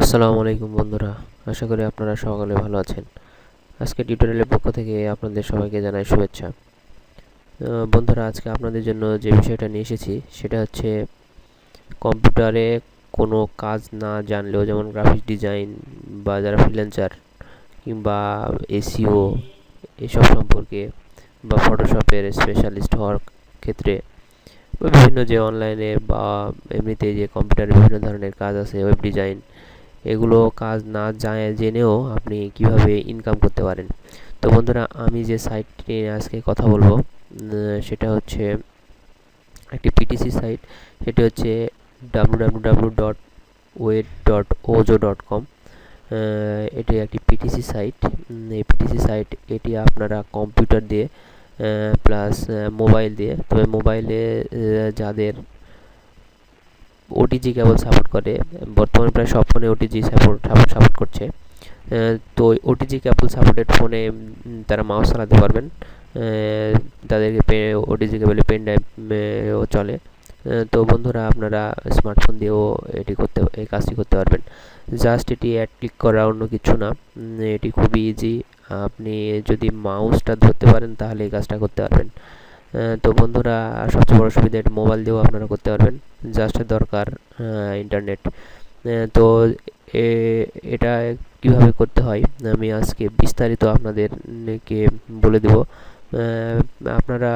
আসসালামু আলাইকুম বন্ধুরা, আশা করি আপনারা সকলে ভালো আছেন। আজকে টিউটোরিয়ালের পক্ষ থেকে আপনাদের সবাইকে জানাই শুভেচ্ছা। বন্ধুরা, আজকে আপনাদের জন্য যে বিষয়টা নিয়ে এসেছি, সেটা হচ্ছে কম্পিউটারে কোনো কাজ না জানলেও, যেমন গ্রাফিক্স ডিজাইন বা যারা ফ্রিল্যান্সার কিংবা এসিও এসব সম্পর্কে বা ফটোশপের স্পেশালিস্ট হওয়ার ক্ষেত্রে বিভিন্ন যে অনলাইনে বা এমনিতে যে কম্পিউটারে বিভিন্ন ধরনের কাজ আছে ওয়েব ডিজাইন এগুলো কাজ না জানে, জেনেও আপনি কীভাবে ইনকাম করতে পারেন। তো বন্ধুরা, আমি যে সাইটটি নিয়ে আজকে কথা বলব সেটা হচ্ছে একটি পিটিসি সাইট সেটি হচ্ছে W dot wait dot dot com এটি একটি পিটিসি সাইট এই পিটিসি সাইট এটি আপনারা কম্পিউটার দিয়ে প্লাস মোবাইল দিয়ে, তবে মোবাইলে যাদের ওটিজি কেবল সাপোর্ট করে। বর্তমানে প্রায় সব ফোনে ওটিজি সাপোর্ট সাপোর্ট করছে। তো ওটিজি কেবল সাপোর্টেড ফোনে তারা মাউস চালাতে পারবেন। তাদেরকে ওটিজি কেবলে পেন ড্রাইভও চলে। তো বন্ধুরা, আপনারা স্মার্টফোন দিয়েও এটি করতে, এই কাজটি করতে পারবেন। জাস্ট এটি অ্যাড ক্লিক করা অন্য কিছু না। এটি খুবই ইজি আপনি যদি মাউসটা ধরতে পারেন, তাহলে এই কাজটা করতে পারবেন। তো বন্ধুরা সবচেয়ে বড় সুবিধা এটা মোবাইল দিয়েও আপনারা করতে পারবেন। জাস্ট দরকার ইন্টারনেট তো এটা কীভাবে করতে হয় আমি আজকে বিস্তারিত আপনাদেরকে বলে দেব। আপনারা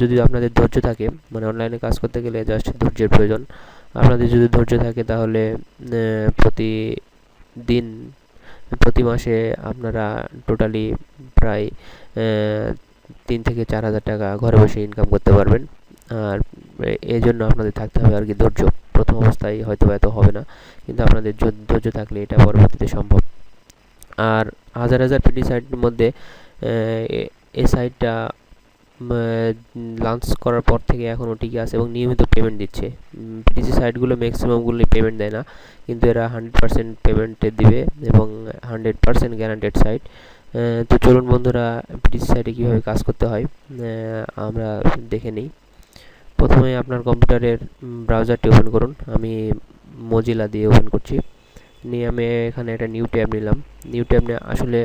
যদি আপনাদের ধৈর্য থাকে মানে অনলাইনে কাজ করতে গেলে জাস্ট ধৈর্যের প্রয়োজন। আপনাদের যদি ধৈর্য থাকে তাহলে আহ, প্রতিদিন প্রতি মাসে আপনারা টোটালি প্রায় তিন থেকে চার হাজার টাকা ঘরে বসে ইনকাম করতে পারবেন। আর এই জন্য আপনাদের থাকতে হবে আর কি ধৈর্য। প্রথম অবস্থায় হয়তো এত হবে না, কিন্তু আপনাদের ধৈর্য থাকলে এটা পরবর্তীতে সম্ভব। আর হাজার হাজার পিটি সাইটের মধ্যে, এ- সাইটটা লঞ্চ করার পর থেকে এখনও টিকে আছে এবং নিয়মিত পেমেন্ট দিচ্ছে। পিটিসি সাইটগুলো ম্যাক্সিমামগুলো পেমেন্ট দেয় না, কিন্তু এরা হান্ড্রেড পার্সেন্ট পেমেন্টে দিবে এবং হান্ড্রেড পার্সেন্ট গ্যারান্টেড সাইট। তো চলুন বন্ধুরা পিটিসি সাইটে কীভাবে কাজ করতে হয় আমরা দেখে নিই। প্রথমে আপনার কম্পিউটারের ব্রাউজারটি ওপেন করুন। আমি মজিলা দিয়ে ওপেন করছি। নিয়ে আমি এখানে একটা নিউ ট্যাব নিলাম। নিউ ট্যাব নিয়ে আসলে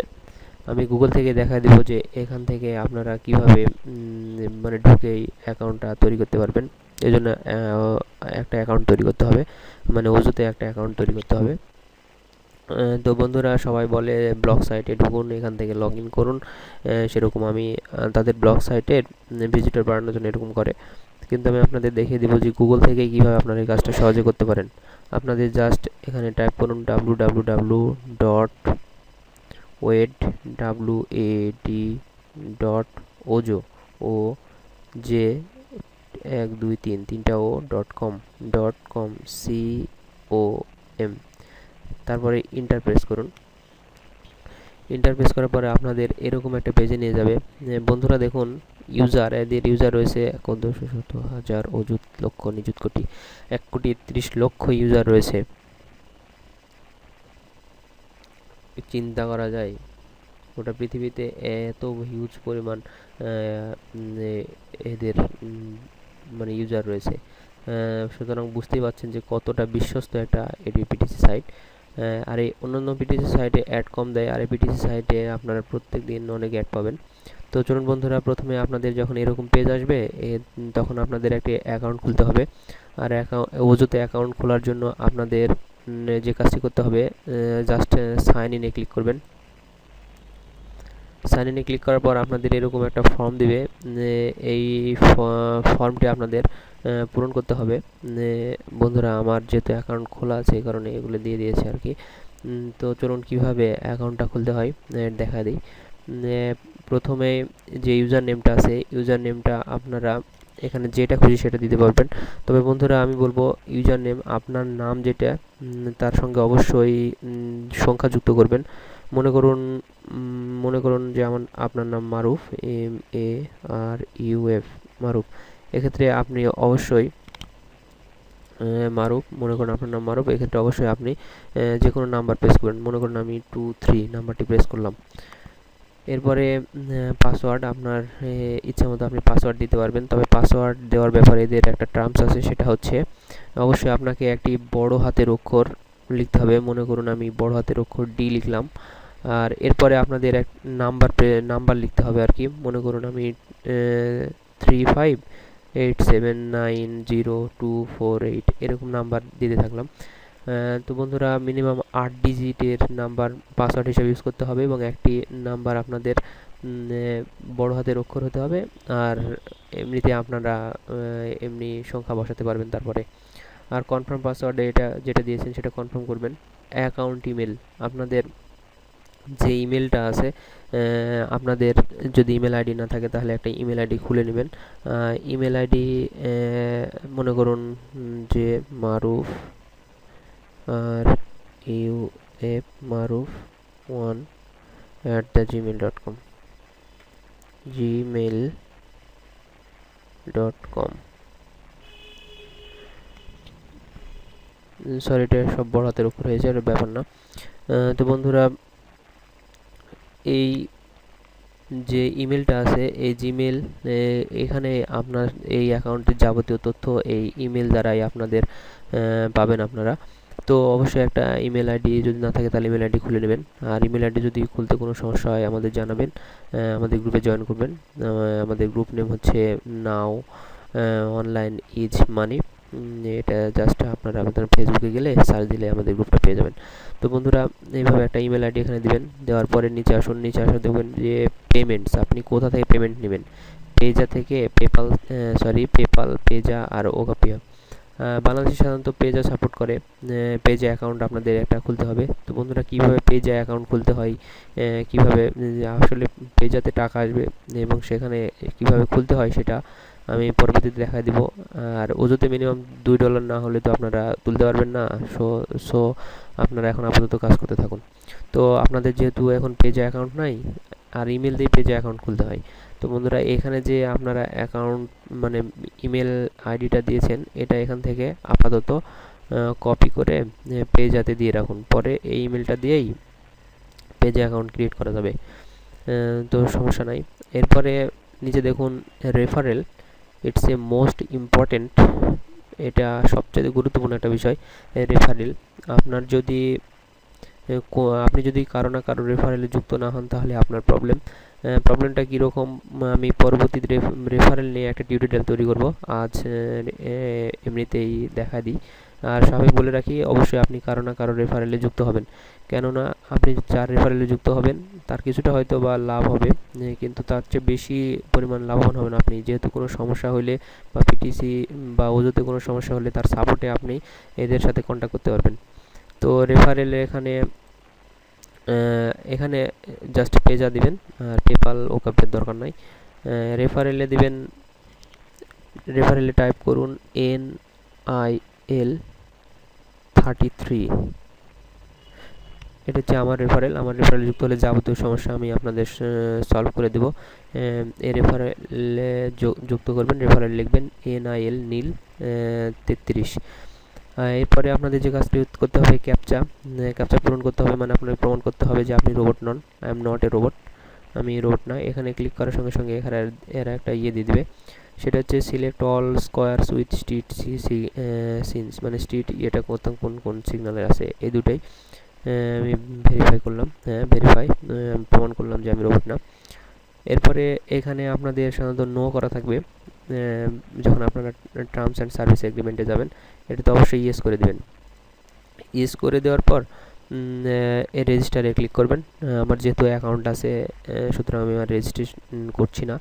আমি গুগল থেকে দেখা দেবো যে এখান থেকে আপনারা কীভাবে মানে ঢুকে অ্যাকাউন্টটা তৈরি করতে পারবেন। এই জন্য একটা অ্যাকাউন্ট তৈরি করতে হবে। মানে ওজোতে একটা অ্যাকাউন্ট তৈরি করতে হবে। তো বন্ধুরা সবাই বলে ব্লগ সাইটে ঢুকুন, এখান থেকে লগ ইন করুন সেরকম আমি তাদের ব্লগ সাইটে ভিজিটর বাড়ানোর জন্য এরকম করে। কিন্তু আমি আপনাদের দেখিয়ে দিব যে গুগল থেকে কীভাবে আপনারা এই কাজটা সহজে করতে পারেন। আপনাদের জাস্ট এখানে টাইপ করুন W W W dot wait W A D dot ওজো O J এক, দুই, তিন, তিনটা O dot com dot com C O M তারপরে ইন্টার প্রেস করুন। ইন্টার প্রেস করার পরে আপনাদের এরকম একটা পেজে নিয়ে যাবে। বন্ধুরা দেখুন ইউজার এদের ইউজার রয়েছে দুশো শত হাজার অযুত লক্ষ, নিযুত কোটি, এক কোটি তিরিশ লক্ষ ইউজার রয়েছে। চিন্তা করা যায়, গোটা পৃথিবীতে এত হিউজ পরিমাণ এদের মানে ইউজার রয়েছে। সুতরাং বুঝতেই পারছেন যে কতটা বিশ্বস্ত একটা এটি পিটিসি সাইট আর এই অন্যান্য পিটিসি সাইটে অ্যাড কম দেয়, আর এই পিটিসি সাইটে আপনারা প্রত্যেক দিন অনেক অ্যাড পাবেন। তো চলুন বন্ধুরা, প্রথমে আপনাদের যখন এরকম পেজ আসবে তখন আপনাদের একটি অ্যাকাউন্ট খুলতে হবে। আর ওজোতে অ্যাকাউন্ট খোলার জন্য আপনাদের যে কাজটি করতে হবে জাস্ট সাইন ইনে ক্লিক করবেন। সাইন ইনে ক্লিক করার পর আপনাদের এরকম একটা ফর্ম দিবে এই ফর্মটি আপনাদের পূরণ করতে হবে। বন্ধুরা, আমার যেহেতু অ্যাকাউন্ট খোলা আছে, এই কারণে এগুলো দিয়ে দিয়েছে আর কি। তো চলুন কীভাবে অ্যাকাউন্টটা খুলতে হয় দেখা দিই। প্রথমে যে ইউজার নেমটা আছে ইউজার নেমটা আপনারা এখানে যেটা খুশি সেটা দিতে পারবেন। তবে বন্ধুরা, আমি বলব ইউজার নেম আপনার নাম যেটা তার সঙ্গে অবশ্যই সংখ্যা যুক্ত করবেন। মনে করুন মনে করুন যে আমার, আপনার নাম Maruf, M, A, R, U, F, Maruf. এক্ষেত্রে আপনি অবশ্যই মারুফ, মনে করুন আপনার নাম মারুফ, এক্ষেত্রে অবশ্যই আপনি যে কোনো নাম্বার প্রেস করবেন। মনে করুন আমি টু থ্রি নাম্বারটি প্রেস করলাম। এরপরে পাসওয়ার্ড আপনার ইচ্ছা মতো আপনি পাসওয়ার্ড দিতে পারবেন। তবে পাসওয়ার্ড দেওয়ার ব্যাপারে এদের একটা টার্মস আছে সেটা হচ্ছে, অবশ্যই আপনাকে একটি বড় হাতের অক্ষর লিখতে হবে। মনে করুন আমি বড় হাতের অক্ষর ডি লিখলাম। আর এরপরে আপনাদের এক নাম্বার নাম্বার লিখতে হবে আর কি। মনে করুন আমি three five eight seven nine zero two four eight এরকম নাম্বার দিতে থাকলাম। তো বন্ধুরা মিনিমাম আট ডিজিটের নাম্বার পাসওয়ার্ড হিসেবে ইউজ করতে হবে এবং একটি নাম্বার আপনাদের বড় হাতের অক্ষর হতে হবে আর এমনিতে আপনারা এমনি সংখ্যা বসাতে পারবেন তারপরে। আর কনফার্ম পাসওয়ার্ডে এটা যেটা দিয়েছেন সেটা কনফার্ম করবেন। অ্যাকাউন্ট ইমেল আপনাদের যে ইমেলটা আছে আপনাদের যদি ইমেল আইডি না থাকে তাহলে একটা ইমেল আইডি খুলে নেবেন। ইমেল আইডি মনে করুন যে Maruf R U F Maruf one at the Gmail dot com Gmail dot com sorry এটা সব বড় হাতের উপর হয়েছে, এটা ব্যাপার না। তো বন্ধুরা এই যে ইমেলটা আছে, এই জিমেল এখানে আপনার এই অ্যাকাউন্টের যাবতীয় তথ্য এই ইমেল দ্বারাই আপনাদের পাবেন আপনারা। তো অবশ্যই একটা ইমেল আইডি যদি না থাকে তাহলে ইমেল আইডি খুলে নেবেন। আর ইমেল আইডি যদি খুলতে কোনো সমস্যা হয় আমাদের জানাবেন আমাদের গ্রুপে জয়েন করবেন। আমাদের গ্রুপ নেম হচ্ছে নাও অনলাইন ইজ মানি এটা জাস্ট আপনারা আমাদের ফেসবুকে গেলে সার্চ দিলে আমাদের গ্রুপটা পেয়ে যাবেন। তো বন্ধুরা, এইভাবে একটা ইমেল আইডি এখানে দিবেন, দেওয়ার পরে নিচে আসুন নিচে আসুন দেখবেন যে পেমেন্টস আপনি কোথা থেকে পেমেন্ট নেবেন? পেজা থেকে পেপাল সরি পেপাল পেজা আর ওকাপিয়া বাংলাদেশে সাধারণত পেজা সাপোর্ট করে পেজা অ্যাকাউন্ট আপনাদের একটা খুলতে হবে। তো বন্ধুরা, কীভাবে পেজা অ্যাকাউন্ট খুলতে হয় কীভাবে আসলে পেজাতে টাকা আসবে এবং সেখানে কীভাবে খুলতে হয় সেটা আমি পরবর্তীতে দেখা দিব। আর ওজোতে মিনিমাম দুই ডলার না হলে তো আপনারা তুলতে পারবেন না। সো সো আপনারা এখন আপাতত কাজ করতে থাকুন। তো আপনাদের যেহেতু এখন পেজে অ্যাকাউন্ট নাই, আর ইমেল দিয়ে পেজে অ্যাকাউন্ট খুলতে হয়। তো বন্ধুরা, এখানে যে আপনারা অ্যাকাউন্ট মানে ইমেল আইডিটা দিয়েছেন, এটা এখান থেকে আপাতত কপি করে পেজাতে দিয়ে রাখুন। পরে এই ইমেলটা দিয়েই পেজে অ্যাকাউন্ট ক্রিয়েট করা যাবে। তো সমস্যা নাই। এরপরে নিচে দেখুন referral it's a most important এটা সবচেয়ে গুরুত্বপূর্ণ একটা বিষয় রেফারেল আপনার যদি আপনি যদি কারও না কারও রেফারেলে যুক্ত না হন, তাহলে আপনার প্রবলেম প্রবলেমটা কীরকম, আমি পরবর্তীতে রেফারেল নিয়ে একটা টিউটোরিয়াল তৈরি করব। আজ এমনিতেই দেখা দিই। আর স্বাভাবিক বলে রাখি, অবশ্যই আপনি কারও না কারও রেফারেলে যুক্ত হবেন। কেননা আপনি যার রেফারেলে যুক্ত হবেন, তার কিছুটা হয়তো বা লাভ হবে কিন্তু তার চেয়ে বেশি পরিমাণ লাভবান হবেন আপনি। যেহেতু কোনো সমস্যা হলে বা পিটিসি বা ওজোতে কোনো সমস্যা হলে তার সাপোর্টে আপনি এদের সাথে কন্ট্যাক্ট করতে পারবেন। তো রেফারেলে এখানে এখানে জাস্ট পেজা দিবেন, আর পেপাল ওকাপের দরকার নাই। রেফারেলে দিবেন রেফারেলে টাইপ করুন N I L thirty three এটা হচ্ছে আমার রেফারেল আমার রেফারেল যুক্ত হলে যাবতীয় সমস্যা আমি আপনাদের সলভ করে দেব। এই রেফারেলে যুক্ত করবেন রেফারেল লিখবেন এন আই এল নীল তেত্রিশ। এরপরে আপনাদের যে কাজটি করতে হবে ক্যাপচা ক্যাপচা পূরণ করতে হবে মানে আপনাকে প্রমাণ করতে হবে যে আপনি robot non. I am not a robot আমি রোবট না। এখানে ক্লিক করার সঙ্গে সঙ্গে এখানে এরা একটা ইয়ে দিয়ে দেবে। সেটা হচ্ছে select all squares with street C signs মানে স্ট্রিট এটা কোথাও কোন কোন সিগনালে আছে, এই দুটাই। আমি ভেরিফাই করলাম হ্যাঁ ভেরিফাই আমি প্রমাণ করলাম যে আমি রোবট না। এরপরে এখানে আপনাদের সাধারণত নো করা থাকবে যখন আপনারা টার্মস অ্যান্ড সার্ভিস এগ্রিমেন্টে যাবেন এটাতে অবশ্যই ইয়েস করে দেবেন। ইয়েস করে দেওয়ার পর রেজিস্টারে ক্লিক করবেন। আমার যেহেতু অ্যাকাউন্ট আছে সুতরাং আমি আর রেজিস্ট্রেশন করছি না।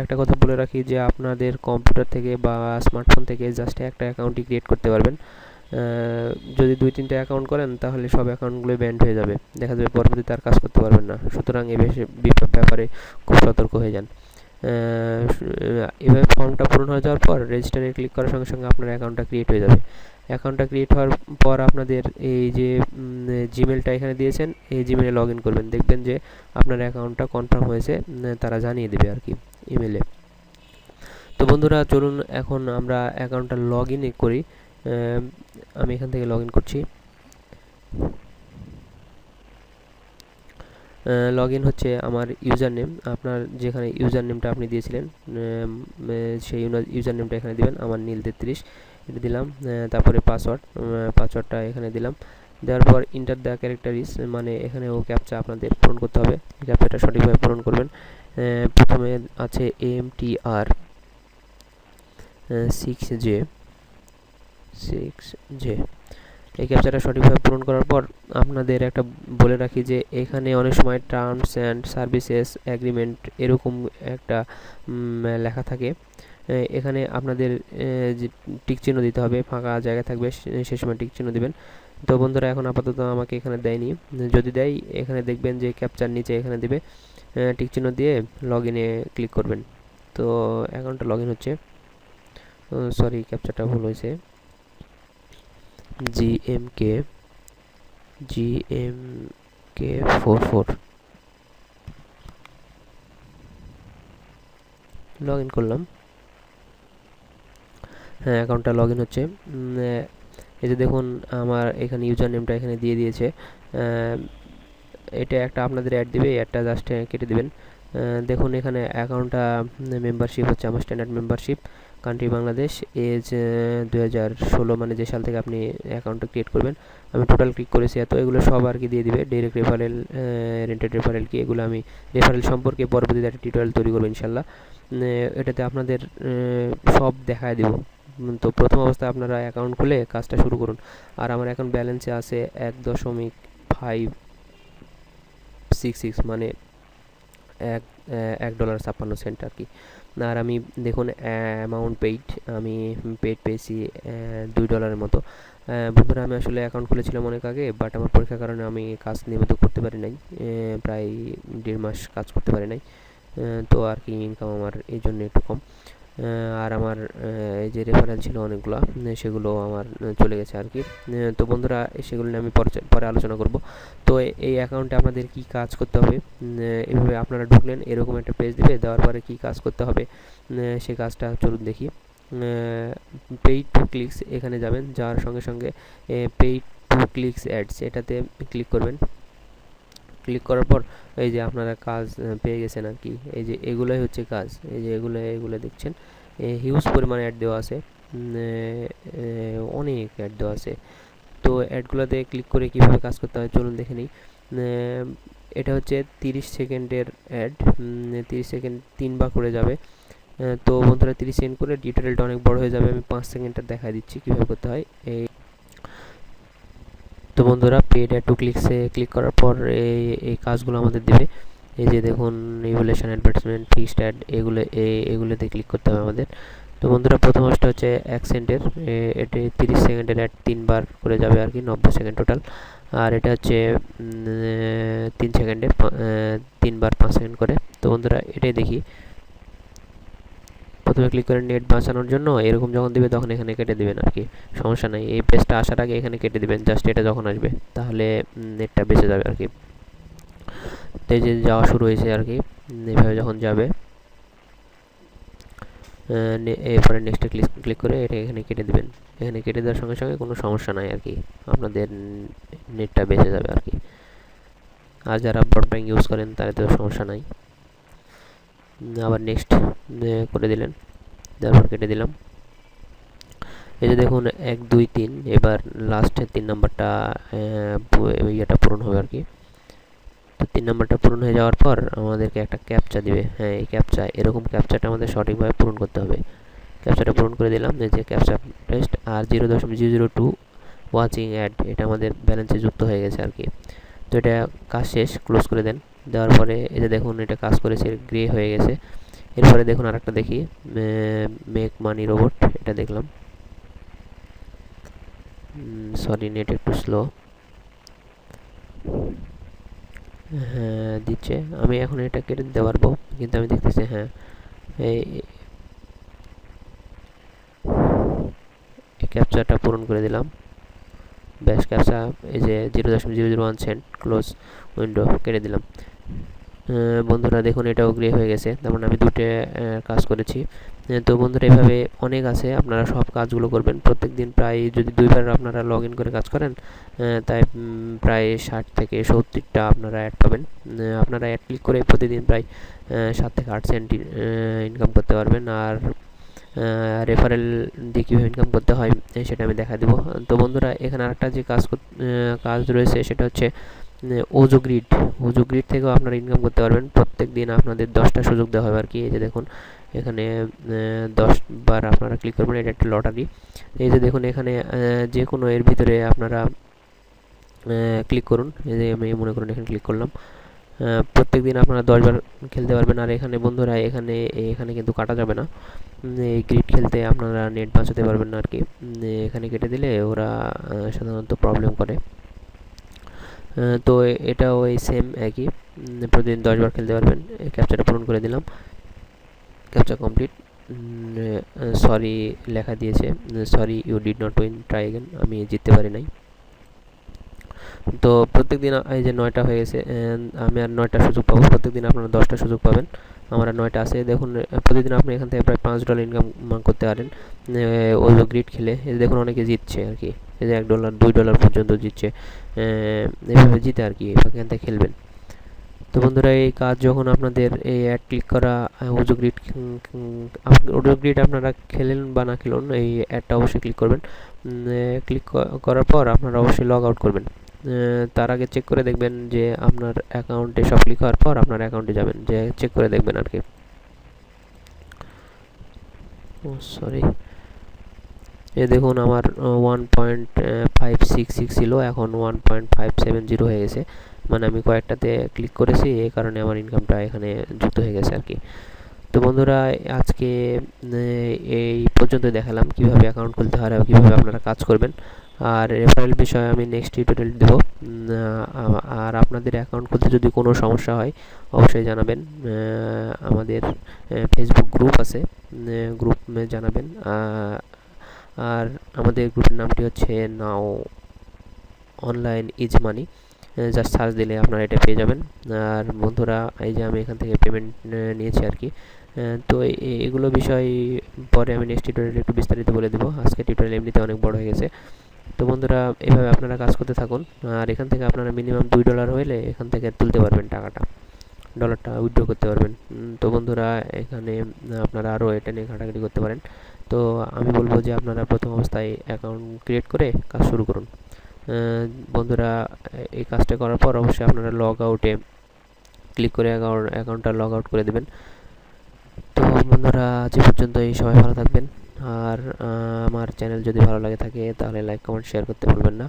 একটা কথা বলে রাখি যে আপনাদের কম্পিউটার থেকে বা স্মার্টফোন থেকে জাস্ট একটা অ্যাকাউন্টই ক্রিয়েট করতে পারবেন। যদি দুই তিনটে অ্যাকাউন্ট করেন, তাহলে সব অ্যাকাউন্টগুলো ব্যান্ড হয়ে যাবে। দেখা যাবে পরবর্তীতে আর কাজ করতে পারবেন না। সুতরাং এ ব্যাপারে খুব সতর্ক হয়ে যান। এভাবে ফর্মটা পূরণ হয়ে যাওয়ার পর রেজিস্টারে ক্লিক করার সঙ্গে সঙ্গে আপনার অ্যাকাউন্টটা ক্রিয়েট হয়ে যাবে। অ্যাকাউন্টটা ক্রিয়েট হওয়ার পর আপনাদের এই যে জিমেলটা এখানে দিয়েছেন, এই জিমেলে লগ ইন করবেন। দেখবেন যে আপনার অ্যাকাউন্টটা কনফার্ম হয়েছে তারা জানিয়ে দেবে আর কি ইমেলে তো বন্ধুরা, চলুন এখন আমরা অ্যাকাউন্টটা লগ ইন করি। আমি এখান থেকে লগ ইন করছি। লগ ইন হচ্ছে আমার ইউজার নেম আপনার যেখানে ইউজার নেমটা আপনি দিয়েছিলেন সেই ইউজার নেমটা এখানে দিবেন, আমার নীল তেত্রিশ, এটা দিলাম তারপরে পাসওয়ার্ড পাসওয়ার্ডটা এখানে দিলাম। দেওয়ার পর ইন্টার দ্য ক্যারেক্টার ইস মানে এখানে ও ক্যাপচা আপনাদের পূরণ করতে হবে। ক্যাপচাটা সঠিকভাবে পূরণ করবেন। প্রথমে আছে M T R six J six J এই ক্যাপচাটা সঠিকভাবে পূরণ করার পর আপনাদের একটা বলে রাখি যে এখানে অনেক সময় টার্মস অ্যান্ড সার্ভিসেস অ্যাগ্রিমেন্ট এরকম একটা লেখা থাকে। এখানে আপনাদের যে টিক চিহ্ন দিতে হবে, ফাঁকা জায়গা থাকবে, সে সময় টিক চিহ্ন দেবেন। তো বন্ধুরা, এখন আপাতত আমাকে এখানে দেয়নি। যদি দেয়, এখানে দেখবেন যে ক্যাপচার নিচে এখানে দেবে। টিক চিহ্ন দিয়ে লগ ইনে ক্লিক করবেন। তো অ্যাকাউন্টটা লগ ইন হচ্ছে। সরি ক্যাপচারটা ভুল হয়েছে। G M K G M K four four log in করলাম। হ্যাঁ অ্যাকাউন্টটা লগ ইন হচ্ছে। এই যে দেখুন, আমার এখানে ইউজার নেমটা এখানে দিয়ে দিয়েছে। এটা একটা আপনাদের অ্যাড দিবে অ্যাডটা জাস্ট কেটে দিবেন। দেখুন, এখানে অ্যাকাউন্টটা মেম্বারশিপ হচ্ছে, আমার standard membership country Bangladesh as দু হাজার ষোলো মানে যে সাল থেকে আপনি অ্যাকাউন্টটা ক্রিয়েট করবেন, আমি টোটাল ক্লিক করেছি এত, এগুলো সব আর কি দিয়ে দিবে ডাইরেক্ট রেফারেল রেন্টেড রেফারেল কি, এগুলো আমি রেফারেল সম্পর্কে পরবর্তীতে একটা টিউটোরিয়াল তৈরি করব ইনশাল্লাহ। এটাতে আপনাদের সব দেখায় দেবো। তো প্রথম অবস্থায় আপনারা অ্যাকাউন্ট খুলে কাজটা শুরু করুন। আর আমার এখন ব্যালেন্সে আছে এক দশমিক ফাইভ সিক্স সিক্স মানে এক এক ডলার ছাপ্পান্ন সেন্ট আর কি। আর আমি দেখুন অ্যামাউন্ট পেইড আমি পেড পেয়েছি দুই ডলারের মতো। বন্ধুরা, আমি আসলে অ্যাকাউন্ট খুলেছিলাম অনেক আগে বাট আমার পরীক্ষার কারণে আমি কাজ নিয়মিত করতে পারি নাই প্রায় দেড় মাস কাজ করতে পারি নাই তো আর কি ইনকাম আমার এই জন্য একটু কম। আর আমার এই যে রেফারেল ছিল অনেকগুলো সেগুলো আমার চলে গেছে আর কি তো বন্ধুরা সেগুলো নিয়ে আমি পরে আলোচনা করব। তো এই অ্যাকাউন্টে আপনাদের কি কাজ করতে হবে? এভাবে আপনারা ঢুকলেন, এরকম একটা পেজ দিবে, দেওয়ার পরে কি কাজ করতে হবে? সে কাজটা চলুন দেখি। পেইড টু ক্লিকস এখানে যাবেন, যাওয়ার সঙ্গে সঙ্গে পেইড টু ক্লিকস অ্যাডস এটাতে ক্লিক করবেন। ক্লিক করার পর এই যে আপনারা কাজ পেয়ে গেছেন আর কি। এই যে এগুলোই হচ্ছে কাজ। এই যে এগুলো এগুলো দেখছেন। হিউজ পরিমাণে অ্যাড দেওয়া আছে। অনেক অ্যাড দেওয়া আছে। তো অ্যাডগুলোতে ক্লিক করে কীভাবে কাজ করতে হয় চলুন দেখে নিই। এটা হচ্ছে তিরিশ সেকেন্ডের অ্যাড তিরিশ সেকেন্ড তিনবার করে যাবে। তো বন্ধুরা তিরিশ সেকেন্ড করে ডিটেলটা অনেক বড় হয়ে যাবে। আমি পাঁচ সেকেন্ডটা দেখা দিচ্ছি কীভাবে করতে হয়। এই তো বন্ধুরা পেড অ্যাড টু ক্লিকসে ক্লিক করার পর এই এই কাজগুলো আমাদের দেবে। এই যে দেখুন রিভলিউশন অ্যাডভার্টাইজমেন্ট ফিক্সড অ্যাড এগুলো এগুলোতে ক্লিক করতে হবে আমাদের। তো বন্ধুরা প্রথম আসটা হচ্ছে এক সেকেন্ডের এটি তিরিশ সেকেন্ডের অ্যাড তিনবার করে যাবে আর কি, নব্বই সেকেন্ড টোটাল আর এটা হচ্ছে তিন সেকেন্ডে তিনবার পাঁচ সেকেন্ড করে। তো বন্ধুরা এটাই দেখি। প্রথমে ক্লিক করে নেট বাঁচানোর জন্য এরকম যখন দিবে তখন এখানে কেটে দিবেন আর কি। সমস্যা নাই, এই পেজটা আসার আগে এখানে কেটে দিবেন জাস্ট এটা যখন আসবে, তাহলে নেটটা বেঁচে যাবে আর কি। এই যে যাওয়া শুরু হয়েছে আর কি এইভাবে যখন যাবে এরপরে নেক্সটে ক্লিক ক্লিক করে এটা এখানে কেটে দিবেন। এখানে কেটে দেওয়ার সঙ্গে সঙ্গে কোনো সমস্যা নাই আর কি, আপনাদের নেটটা বেঁচে যাবে আর কি। আর যারা ব্রডব্যান্ড ইউজ করেন তাদের তো সমস্যা নাই। আবার নেক্সট করে দিলেন। তারপর কেটে দিলাম। এই যে দেখুন, এক, দুই, তিন, এবার লাস্টের তিন নম্বরটা ইয়েটা পূরণ হবে আর কি। তো তিন নম্বরটা পূরণ হয়ে যাওয়ার পর আমাদেরকে একটা ক্যাপচা দিবে। হ্যাঁ এই ক্যাপচা এরকম ক্যাপচাটা আমাদের সঠিকভাবে পূরণ করতে হবে। ক্যাপচাটা পূরণ করে দিলাম যে ক্যাপচা টেস্ট আর জিরো দশমিক zero zero two watching ad এটা আমাদের ব্যালেন্সে যুক্ত হয়ে গেছে আর কি। তো এটা কাজ শেষ ক্লোজ করে দেন। দেওয়ার পরে এই যে দেখুন, এটা কাজ করেছে গ্রে হয়ে গেছে। এরপরে দেখুন আরেকটা দেখি মেক মানি রোবট এটা দেখলাম। সরি নেট একটু স্লো হ্যাঁ দিচ্ছে। আমি এখন এটা কেটে দিতে পারব, কিন্তু আমি দেখতেছি হ্যাঁ। এই ক্যাপচারটা পূরণ করে দিলাম। ব্যাস ক্যাপচা এই যে জিরো দশমিক zero zero one cent close window কেটে দিলাম। বন্ধুরা দেখুন এটাও গ্রে হয়ে গেছে। তেমন আমি দুটো কাজ করেছি। তো বন্ধুরা, এভাবে অনেক আছে। আপনারা সব কাজগুলো করবেন। প্রত্যেক দিন প্রায় যদি দুইবার আপনারা লগ ইন করে কাজ করেন তাই প্রায় ষাট থেকে সত্তরটা আপনারা অ্যাড পাবেন। আপনারা অ্যাড ক্লিক করে প্রতিদিন প্রায় সাত থেকে আট সেন্ট ইনকাম করতে পারবেন। আর রেফারেল দিয়ে কীভাবে ইনকাম করতে হয়, সেটা আমি দেখা দেবো। তো বন্ধুরা, এখানে আরেকটা যে কাজ কাজ রয়েছে, সেটা হচ্ছে ওজো গ্রিড ওজো গ্রিড থেকেও আপনারা ইনকাম করতে পারবেন। প্রত্যেক দিন আপনাদের দশটা সুযোগ দেওয়া হবে আর কি এই যে দেখুন, এখানে দশ বার আপনারা ক্লিক করবেন, এটা একটা লটারি এই যে দেখুন, এখানে যে কোনো এর ভিতরে আপনারা ক্লিক করুন। এই যে আমি মনে করুন এখানে ক্লিক করলাম। প্রত্যেক দিন আপনারা দশবার খেলতে পারবেন। আর এখানে বন্ধুরা, এখানে এখানে কিন্তু কাটা যাবে না। এই গ্রিড খেলতে আপনারা নেট বাঁচাতে পারবেন না আর কি এখানে কেটে দিলে ওরা সাধারণত প্রবলেম করে। তো এটা ওই সেম একই। প্রতিদিন দশবার খেলতে পারবেন। ক্যাপচারটা পূরণ করে দিলাম। ক্যাপচার কমপ্লিট সরি লেখা দিয়েছে। Sorry you did not win try again আমি জিততে পারি নাই। তো প্রত্যেক দিন এই যে নয়টা হয়ে গেছে আমি আর নয়টা সুযোগ পাবো। প্রত্যেক দিন আপনারা দশটা সুযোগ পাবেন। আমার আর নয়টা আছে। দেখুন প্রতিদিন আপনি এখান থেকে প্রায় পাঁচ ডলার ইনকাম করতে পারেন। ওই গ্রিড খেলে। দেখুন, অনেকে জিতছে আর কি। এই যে এক ডলার দুই ডলার পর্যন্ত জিতছে। এভাবে জিতে আর কি এখান খেলবেন। তো বন্ধুরা, এই কাজ যখন আপনাদের এই অ্যাড ক্লিক করা ওজো গ্রিড গ্রিড আপনারা খেলেন বা না খেলুন, এই অ্যাডটা অবশ্যই ক্লিক করবেন। ক্লিক করার পর আপনারা অবশ্যই লগ আউট করবেন। তার আগে চেক করে দেখবেন যে আপনার অ্যাকাউন্টে সব ক্লিক হওয়ার পর আপনার অ্যাকাউন্টে যাবেন। যে চেক করে দেখবেন আর কি। সরি এ দেখুন আমার one point five six six ছিল, এখন one point five seven zero হয়ে গেছে। মানে আমি কয়েকটাতে ক্লিক করেছি এই কারণে আমার ইনকামটা এখানে যুক্ত হয়ে গেছে আর কি। তো বন্ধুরা, আজকে এই পর্যন্ত দেখালাম কীভাবে অ্যাকাউন্ট খুলতে হয় আর কীভাবে আপনারা কাজ করবেন। আর রেফারেল বিষয়ে আমি নেক্সট টিউটোরিয়াল দেবো। আর আপনাদের অ্যাকাউন্ট খুলতে যদি কোনো সমস্যা হয়, অবশ্যই জানাবেন। আমাদের ফেসবুক গ্রুপ আছে। গ্রুপে জানাবেন। আর আমাদের গ্রুপের নামটি হচ্ছে now online is money. Just search দিলে আপনারা এটা পেয়ে যাবেন। আর বন্ধুরা, এই যে আমি এখান থেকে পেমেন্ট নিয়েছি আর কি। তো এগুলো বিষয় পরে আমি নেক্সট টিউটোরিয়ালে একটু বিস্তারিত বলে দেবো। আজকে টিউটোরিয়াল এমনিতে অনেক বড় হয়ে গেছে। তো বন্ধুরা, এভাবে আপনারা কাজ করতে থাকুন। আর এখান থেকে আপনারা মিনিমাম দুই ডলার হলে এখান থেকে তুলতে পারবেন টাকাটা। ডলারটা উইথড্র করতে পারবেন। তো বন্ধুরা, এখানে আপনারা আরও এটা নিয়ে ঘাটাঘাটি করতে পারেন। তো আমি বলব যে আপনারা প্রথম অবস্থায় অ্যাকাউন্ট ক্রিয়েট করে কাজ শুরু করুন। বন্ধুরা, এই কাজটা করার পর অবশ্যই আপনারা লগ আউটে ক্লিক করে অ্যাকাউন্ট অ্যাকাউন্টটা লগ আউট করে দেবেন। তো বন্ধুরা, আজ পর্যন্ত এই সবাই ভালো থাকবেন। আর আমার চ্যানেল যদি ভালো লাগে থাকে, তাহলে লাইক কমেন্ট শেয়ার করতে ভুলবেন না।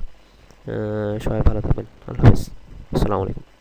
সবাই ভালো থাকবেন। আল্লাহ হাফিজ। আসসালামু আলাইকুম।